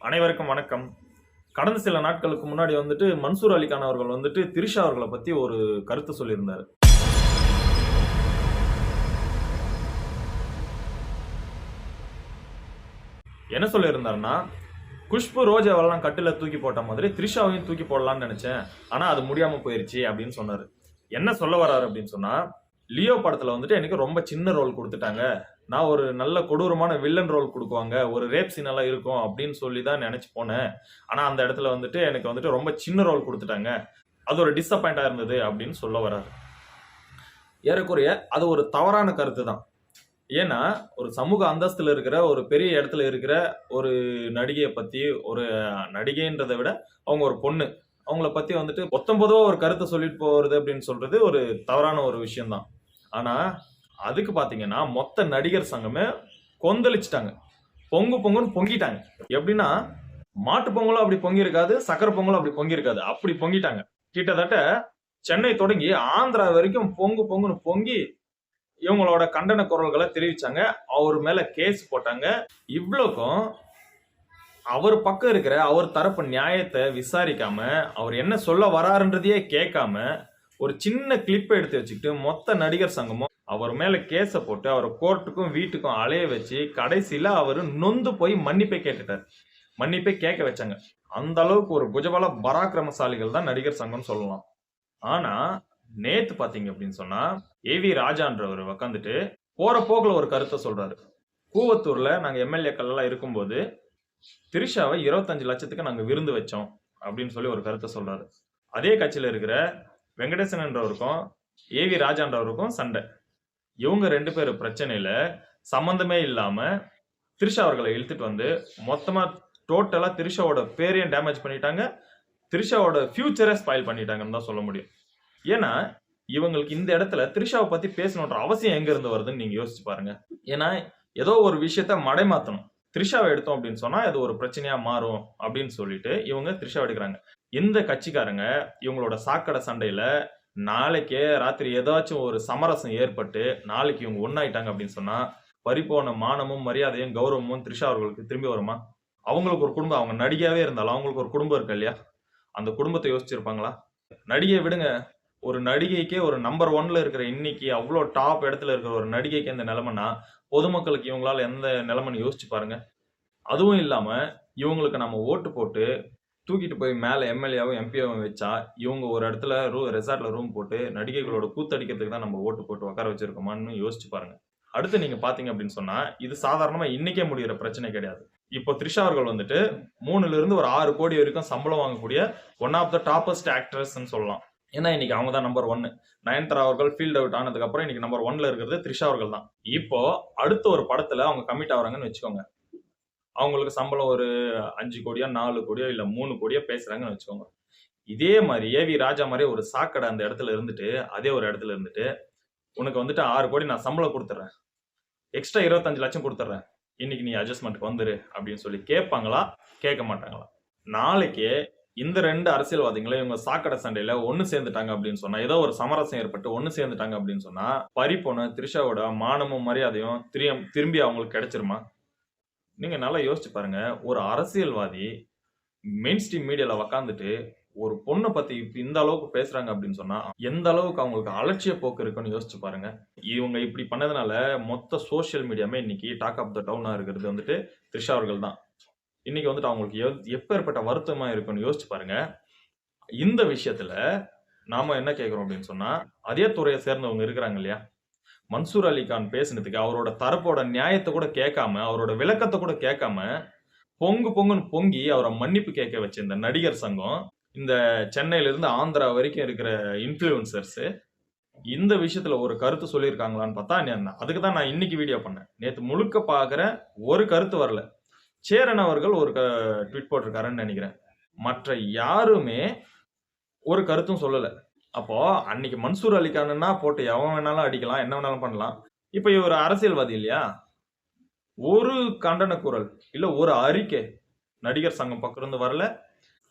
அனைவருக்கும் வணக்கம். கடந்த சில நாட்களுக்கு முன்னாடி வந்துட்டு மன்சூர் அலிகான் அவர்கள் வந்துட்டு திரிஷா அவர்களை பத்தி ஒரு கருத்து சொல்லியிருந்தார். என்ன சொல்லியிருந்தாருன்னா குஷ்பு ரோஜாவெல்லாம் கட்டில தூக்கி போட்ட மாதிரி த்ரிஷாவையும் தூக்கி போடலாம்னு நினைச்சேன். ஆனா அது முடியாம போயிருச்சு அப்படின்னு சொன்னாரு. என்ன சொல்ல வர்றாரு அப்படின்னு சொன்னா லியோ படத்துல வந்துட்டு எனக்கு ரொம்ப சின்ன ரோல் கொடுத்துட்டாங்க. நான் ஒரு நல்ல கொடூரமான வில்லன் ரோல் கொடுக்குவாங்க. ஒரு ரேப் சீன் எல்லாம் இருக்கும் அப்படின்னு சொல்லி தான் நினச்சி போனேன். ஆனால் அந்த இடத்துல வந்துட்டு எனக்கு வந்துட்டு ரொம்ப சின்ன ரோல் கொடுத்துட்டாங்க. அது ஒரு டிஸப்பாயிண்டாக இருந்தது அப்படின்னு சொல்ல வராரு. ஏறக்குறைய அது ஒரு தவறான கருத்து தான். ஏன்னா ஒரு சமூக அந்தஸ்தில் இருக்கிற ஒரு பெரிய இடத்துல இருக்கிற ஒரு நடிகையை பற்றி ஒரு நடிகைன்றதை விட அவங்க ஒரு பொண்ணு. அவங்கள பற்றி வந்துட்டு பத்தொன்பதோ ஒரு கருத்தை சொல்லிட்டு போகிறது அப்படின்னு சொல்கிறது ஒரு தவறான ஒரு விஷயம்தான். ஆனால் அதுக்கு பார்த்தீங்கன்னா மொத்த நடிகர் சங்கமே கொந்தளிச்சிட்டாங்க. பொங்கு பொங்குன்னு பொங்கிட்டாங்க. எப்படின்னா மாட்டு பொங்கலும் அப்படி பொங்கி இருக்காது சக்கரை பொங்கலும் அப்படி பொங்கி இருக்காது அப்படி பொங்கிட்டாங்க. கிட்டத்தட்ட சென்னை தொடங்கி ஆந்திரா வரைக்கும் பொங்கு பொங்குன்னு பொங்கி இவங்களோட கண்டன குரல்களை தெரிவிச்சாங்க. அவர் மேல கேஸ் போட்டாங்க. இவ்வளோக்கும் அவர் பக்கம் இருக்கிற அவர் தரப்பு நியாயத்தை விசாரிக்காம அவர் என்ன சொல்ல வராருன்றதையே கேட்காம ஒரு சின்ன கிளிப்பை எடுத்து வச்சுக்கிட்டு மொத்த நடிகர் சங்கமும் அவர் மேலே கேஸை போட்டு அவரை கோர்ட்டுக்கும் வீட்டுக்கும் அலைய வச்சு கடைசியில் அவர் நொந்து போய் மன்னிப்பை கேட்டுட்டார். மன்னிப்பை கேட்க வச்சாங்க. அந்த அளவுக்கு ஒரு புஜபல பராக்கிரமசாலிகள் தான் நடிகர் சங்கம் சொல்லலாம். ஆனா நேத்து பாத்தீங்க அப்படின்னு சொன்னா ஏவி ராஜான்றவர் உக்காந்துட்டு போற போக்குல ஒரு கருத்தை சொல்றாரு. கூவத்தூர்ல நாங்க எம்எல்ஏக்கள் எல்லாம் இருக்கும்போது திரிஷாவை இருபத்தஞ்சு லட்சத்துக்கு நாங்க விருந்து வச்சோம் அப்படின்னு சொல்லி ஒரு கருத்தை சொல்றாரு. அதே கட்சியில இருக்கிற வெங்கடேசன்ன்றவருக்கும் ஏவி ராஜான்றவருக்கும் சண்டை. இவங்க ரெண்டு பேர் பிரச்சனையில சம்மந்தமே இல்லாம திரிஷா அவர்களை இழுத்துட்டு வந்து மொத்தமா டோட்டலா திரிஷாவோட பேரையும் டேமேஜ் பண்ணிட்டாங்க. திரிஷாவோட ஃபியூச்சரை ஸ்பாயில் பண்ணிட்டாங்கன்னு தான் சொல்ல முடியும். ஏன்னா இவங்களுக்கு இந்த இடத்துல திரிஷாவை பத்தி பேசணுன்ற அவசியம் எங்க இருந்து வருதுன்னு நீங்க யோசிச்சு பாருங்க. ஏன்னா ஏதோ ஒரு விஷயத்த மடைமாத்தணும். த்ரிஷாவை எடுத்தோம் அப்படின்னு சொன்னா அது ஒரு பிரச்சனையா மாறும் அப்படின்னு சொல்லிட்டு இவங்க த்ரிஷாவை எடுக்கிறாங்க. இந்த கட்சிக்காரங்க இவங்களோட சாக்கடை சண்டையில நாளைக்கே ராத்திரி ஏதாச்சும் ஒரு சமரசம் ஏற்பட்டு நாளைக்கு இவங்க ஒன்னாயிட்டாங்க அப்படின்னு சொன்னா பறிப்போன மானமும் மரியாதையும் கௌரவமும் த்ரிஷா அவர்களுக்கு திரும்பி வருமா? அவங்களுக்கு ஒரு குடும்பம் அவங்க நடிகையாவே இருந்தாலும் அவங்களுக்கு ஒரு குடும்பம் இருக்கு இல்லையா? அந்த குடும்பத்தை யோசிச்சிருப்பாங்களா? நடிகை விடுங்க. ஒரு நடிகைக்கே ஒரு நம்பர் ஒன்ல இருக்கிற இன்னைக்கு அவ்வளோ டாப் இடத்துல இருக்கிற ஒரு நடிகைக்கு இந்த நிலைமைனா பொதுமக்களுக்கு இவங்களால எந்த நிலைமைன்னு யோசிச்சு பாருங்க. அதுவும் இல்லாம இவங்களுக்கு நம்ம ஓட்டு போட்டு தூக்கிட்டு போய் மேலே எம்எல்ஏவும் எம்பியாவும் வச்சா இவங்க ஒரு இடத்துல ரூ ரெசார்ட்ல ரூம் போட்டு நடிகைகளோட கூத்தடிக்கிறதுக்கு தான் நம்ம ஓட்டு போட்டு உட்கார வச்சிருக்கோமான்னு யோசிச்சு பாருங்க. அடுத்து நீங்க பாத்தீங்க அப்படின்னு சொன்னா இது சாதாரணமா இன்னைக்கே முடிகிற பிரச்சனை கிடையாது. இப்போ த்ரிஷா அவர்கள் வந்துட்டு மூணுல இருந்து ஒரு ஆறு கோடி வரைக்கும் சம்பளம் வாங்கக்கூடிய ஒன் ஆஃப் த டாப்பஸ்ட் ஆக்ட்ரஸ்ன்னு சொல்லலாம். ஏன்னா இன்னைக்கு அவங்க தான் நம்பர் ஒன்னு நயன்தாரா அவர்கள் ஃபீல்ட் அவுட் ஆனதுக்கு அப்புறம் இன்னைக்கு நம்பர் ஒன்ல இருக்கிறது த்ரிஷா அவர்கள் தான். இப்போ அடுத்த ஒரு படத்துல அவங்க கமிட் ஆகுறாங்கன்னு வச்சுக்கோங்க. அவங்களுக்கு சம்பளம் ஒரு அஞ்சு கோடியோ நாலு கோடியோ இல்லை மூணு கோடியோ பேசுறாங்கன்னு வச்சுக்கோங்க. இதே மாதிரி ஏவி ராஜா மாதிரி ஒரு சாக்கடை அந்த இடத்துல இருந்துட்டு அதே ஒரு இடத்துல இருந்துட்டு உனக்கு வந்துட்டு ஆறு கோடி நான் சம்பளம் கொடுத்துட்றேன் எக்ஸ்ட்ரா இருபத்தஞ்சு லட்சம் கொடுத்துட்றேன் இன்னைக்கு நீ அட்ஜஸ்ட்மெண்ட்டுக்கு வந்துரு அப்படின்னு சொல்லி கேட்பாங்களா? கேட்க மாட்டாங்களா? நாளைக்கே இந்த ரெண்டு அரசியல்வாதிகளும் இவங்க சாக்கடை சண்டையில ஒன்னு சேர்ந்துட்டாங்க அப்படின்னு சொன்னா ஏதோ ஒரு சமரசம் ஏற்பட்டு ஒன்னு சேர்ந்துட்டாங்க அப்படின்னு சொன்னா பறிப்போன த்ரிஷாவோட மானமும் மரியாதையும் திரும்பி அவங்களுக்கு கிடைச்சிருமா? நீங்கள் நல்லா யோசிச்சு பாருங்க. ஒரு அரசியல்வாதி மெயின் ஸ்ட்ரீம் மீடியாவில் உக்காந்துட்டு ஒரு பொண்ணை பற்றி இப்ப இந்த அளவுக்கு பேசுகிறாங்க அப்படின்னு சொன்னால் எந்த அளவுக்கு அவங்களுக்கு அலட்சிய போக்கு இருக்குன்னு யோசிச்சு பாருங்க. இவங்க இப்படி பண்ணதுனால மொத்த சோஷியல் மீடியாமே இன்னைக்கு டாக் ஆஃப் த டவுனாக இருக்கிறது வந்துட்டு த்ரிஷா அவர்கள் தான். இன்னைக்கு வந்துட்டு அவங்களுக்கு எவ்- எப்பேற்பட்ட வருத்தமாக இருக்குன்னு யோசிச்சு பாருங்க. இந்த விஷயத்தில் நாம என்ன கேட்குறோம் அப்படின்னு சொன்னால் அதே துறையை சேர்ந்தவங்க இருக்கிறாங்க இல்லையா? மன்சூர் அலிகான் பேசினதுக்கு அவரோட தரப்போட நியாயத்தை கூட கேட்காம அவரோட விளக்கத்தை கூட கேட்காம பொங்கு பொங்குன்னு பொங்கி அவரை மன்னிப்பு கேட்க வச்ச இந்த நடிகர் சங்கம் இந்த சென்னையிலேருந்து ஆந்திரா வரைக்கும் இருக்கிற இன்ஃப்ளூயன்சர்ஸ் இந்த விஷயத்துல ஒரு கருத்து சொல்லியிருக்காங்களான்னு பார்த்தா அதுக்கு தான் நான் இன்னைக்கு வீடியோ பண்ணேன். நேற்று முழுக்க பார்க்குறேன் ஒரு கருத்து வரல. சேரன் அவர்கள் ஒரு க ட்வீட் போட்டிருக்காருன்னு நினைக்கிறேன். மற்ற யாருமே ஒரு கருத்தும் சொல்லலை. அப்போ அன்னைக்கு மன்சூர் அலிகானுன்னா போட்டு எவன் வேணாலும் அடிக்கலாம் என்ன வேணாலும் பண்ணலாம். இப்போ இவர் அரசியல்வாதி இல்லையா? ஒரு கண்டன குரல் இல்ல ஒரு அறிக்கை நடிகர் சங்கம் பக்கம் இருந்து வரல.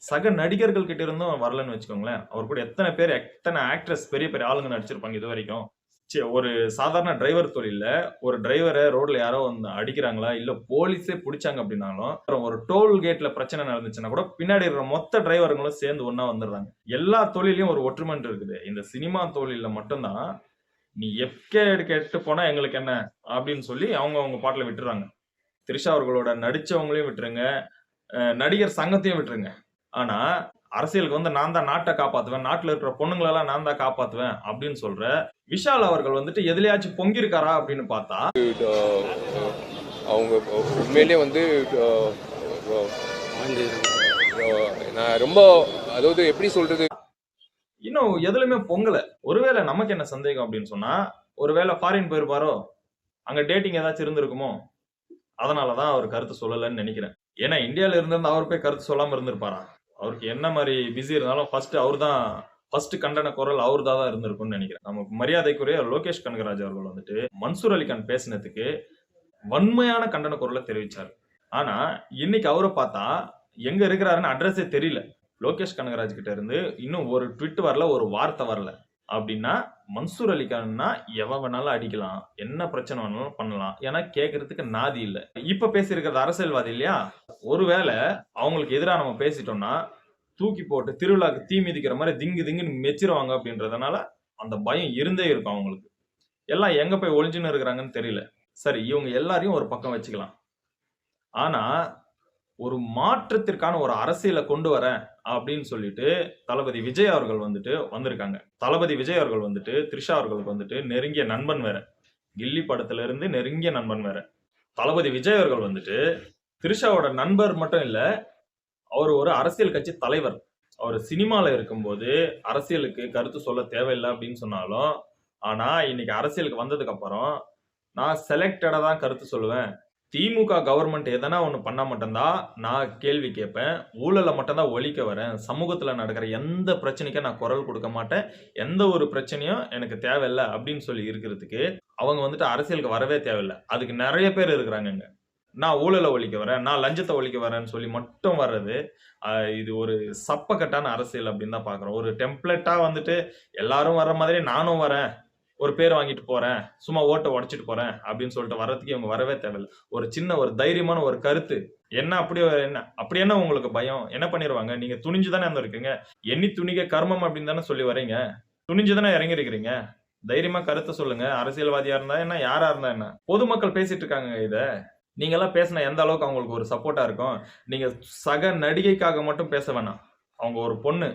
சக நடிகர்கள் கிட்ட இருந்தும் வரலன்னு வச்சுக்கோங்களேன். அவர் கூட எத்தனை பேர் எத்தனை ஆக்ட்ரஸ் பெரிய பெரிய ஆளுங்க நடிச்சிருப்பாங்க இது வரைக்கும். ஒரு சாதாரண டிரைவர் தொழிலில் ஒரு டிரைவரை ரோட்ல யாரோ வந்து அடிக்கிறாங்களா இல்ல போலீஸே பிடிச்சாங்க அப்படின்னாலும் அப்புறம் ஒரு டோல் கேட்ல பிரச்சனை நடந்துச்சுன்னா கூட பின்னாடி இருக்கிற மொத்த டிரைவருங்களும் சேர்ந்து ஒன்றா வந்துடுறாங்க. எல்லா தொழிலையும் ஒரு ஒற்றுமைன்ட்டு இருக்குது. இந்த சினிமா தொழிலில் மட்டும்தான் நீ எக்கே கேட்டு போனா எங்களுக்கு என்ன? அப்படின்னு சொல்லி அவங்க அவங்க பாட்டில் விட்டுறாங்க. திரிஷா அவர்களோட நடிச்சவங்களையும் விட்டுருங்க நடிகர் சங்கத்தையும் விட்டுருங்க. ஆனா அரசியலுக்கு வந்து நான் தான் நாட்டை காப்பாத்துவேன் நாட்டுல இருக்கிற பொண்ணுங்களெல்லாம் நான் தான் காப்பாத்துவேன் அப்படின்னு சொல்ற விஷால் அவர்கள் வந்துட்டு எதுலயாச்சும் பொங்கியிருக்காரா அப்படின்னு பார்த்தா அவங்க உண்மையிலேயே வந்து நான் ரொம்ப அதாவது எப்படி சொல்றது? இன்னும் எதுலயுமே பொங்கல. ஒருவேளை நமக்கு என்ன சந்தேகம் அப்படின்னு சொன்னா ஒருவேளை ஃபாரின் போயிருப்பாரோ? அங்க டேட்டிங் ஏதாச்சும் இருந்திருக்குமோ? அதனாலதான் அவர் கருத்து சொல்லலைன்னு நினைக்கிறேன். ஏன்னா இந்தியால இருந்திருந்தா அவர் போய் கருத்து சொல்லாம இருந்திருப்பாரா? அவருக்கு என்ன மாதிரி பிஸி இருந்தாலும் ஃபர்ஸ்ட் அவர் தான் ஃபர்ஸ்ட் கண்டன குரல் அவர் தான் இருந்திருக்கும்னு நினைக்கிறேன். நமக்கு மரியாதைக்குரிய லோகேஷ் கனகராஜ் அவர்கள் வந்துட்டு மன்சூர் அலிகான் பேசினதுக்கு வன்மையான கண்டன குரலை தெரிவிச்சார். ஆனா இன்னைக்கு அவரை பார்த்தா எங்க இருக்கிறாருன்னு அட்ரஸே தெரியல. லோகேஷ் கனகராஜ் கிட்ட இருந்து இன்னும் ஒரு ட்விட் வரல ஒரு வார்த்தை வரல. அப்படின்னா மன்சூர் அலிகான்னா எவன் வேணாலும் அடிக்கலாம். என்ன பிரச்சனை வேணாலும் பண்ணலாம். ஏன்னா கேட்கறதுக்கு நாதி இல்லை. இப்ப பேசியிருக்கிறது அரசியல்வாதி இல்லையா? ஒருவேளை அவங்களுக்கு எதிராக நம்ம பேசிட்டோம்னா தூக்கி போட்டு திருவிழாக்கு தீ மிதிக்கிற மாதிரி திங்கு திங்குன்னு மெச்சிருவாங்க அப்படின்றதுனால அந்த பயம் இருந்தே இருக்கும் அவங்களுக்கு. எல்லாம் எங்க போய் ஒளிஞ்சுன்னு இருக்கிறாங்கன்னு தெரியல. சரி இவங்க எல்லாரையும் ஒரு பக்கம் வச்சுக்கலாம். ஆனா ஒரு மாற்றத்திற்கான ஒரு அரசியலை கொண்டு வரேன் அப்படின்னு சொல்லிட்டு தளபதி விஜய் அவர்கள் வந்துட்டு வந்திருக்காங்க. தளபதி விஜய் அவர்கள் வந்துட்டு த்ரிஷா அவர்களுக்கு வந்துட்டு நெருங்கிய நண்பன் வேற. கில்லி படத்துல இருந்து நெருங்கிய நண்பன் வேற. தளபதி விஜய் அவர்கள் வந்துட்டு த்ரிஷாவோட நண்பர் மட்டும் இல்ல அவர் ஒரு அரசியல் கட்சி தலைவர். அவர் சினிமால இருக்கும்போது அரசியலுக்கு கருத்து சொல்ல தேவையில்லை அப்படின்னு சொன்னாலும் ஆனா இன்னைக்கு அரசியலுக்கு வந்ததுக்கு அப்புறம் நான் செலக்டடா தான் கருத்து சொல்லுவேன். திமுக கவர்மெண்ட் எதனா ஒன்று பண்ணா மட்டும்தான் நான் கேள்வி கேட்பேன். ஊழலை மட்டும்தான் ஒழிக்க வரேன். சமூகத்துல நடக்கிற எந்த பிரச்சனைக்கும் நான் குரல் கொடுக்க மாட்டேன். எந்த ஒரு பிரச்சனையும் எனக்கு தேவையில்லை அப்படின்னு சொல்லி இருக்கிறதுக்கு அவங்க வந்துட்டு அரசியலுக்கு வரவே தேவையில்லை. அதுக்கு நிறைய பேர் இருக்கிறாங்கங்க. நான் ஊழலை ஒழிக்க வரேன் நான் லஞ்சத்தை ஒழிக்க வரேன்னு சொல்லி மட்டும் வர்றது இது ஒரு சப்பக்கட்டான அரசியல் அப்படின்னு தான் பாக்குறோம் ஒரு டெம்ப்ளெட்டா வந்துட்டு எல்லாரும் வர்ற மாதிரி நானும் வரேன் ஒரு பேர் வாங்கிட்டு போறேன் சும்மா ஓட்டை உடச்சிட்டு போறேன் அப்படின்னு சொல்லிட்டு வர்றதுக்கு இவங்க வரவே தேவையில்லை. ஒரு சின்ன ஒரு தைரியமான ஒரு கருத்து. என்ன அப்படி என்ன அப்படி என்ன உங்களுக்கு பயம்? என்ன பண்ணிடுவாங்க நீங்க துணிஞ்சு தானே இருக்கீங்க? எண்ணி துணிக கர்மம் அப்படின்னு தானே சொல்லி வரீங்க? துணிஞ்சு தானே இறங்கி இருக்கிறீங்க தைரியமா கருத்தை சொல்லுங்க. அரசியல்வாதியா இருந்தா என்ன யாரா இருந்தா என்ன? பொதுமக்கள் பேசிட்டு இருக்காங்க இதை. நீங்க எல்லாம் பேசின எந்த அளவுக்கு அவங்களுக்கு ஒரு சப்போர்ட்டா இருக்கும்? நீங்க சக நடிகைக்காக மட்டும் பேச வேணாம். அவங்க ஒரு பொண்ணு.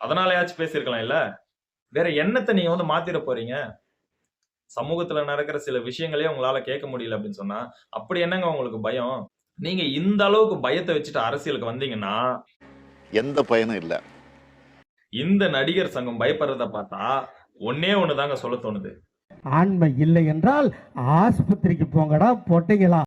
அதனாலயாச்சும் பேசியிருக்கலாம் இல்ல? வேற என்னத்தை நீங்க வந்து மாத்திர போறீங்க? சமூகத்துல நடக்கிற சில விஷயங்களே உங்களால கேட்க முடியல அப்படின்னு சொன்னா அப்படி என்னங்க உங்களுக்கு பயம்? நீங்க இந்த அளவுக்கு பயத்தை வச்சுட்டு அரசியலுக்கு வந்தீங்கன்னா எந்த பயனும் இல்லை. இந்த நடிகர் சங்கம் பயப்படுறத பார்த்தா ஒன்னே ஒண்ணுதாங்க சொல்ல தோணுது. ஆண்மை இல்லை என்றால் ஆஸ்பத்திரிக்கு போங்கடா பொட்டைங்களா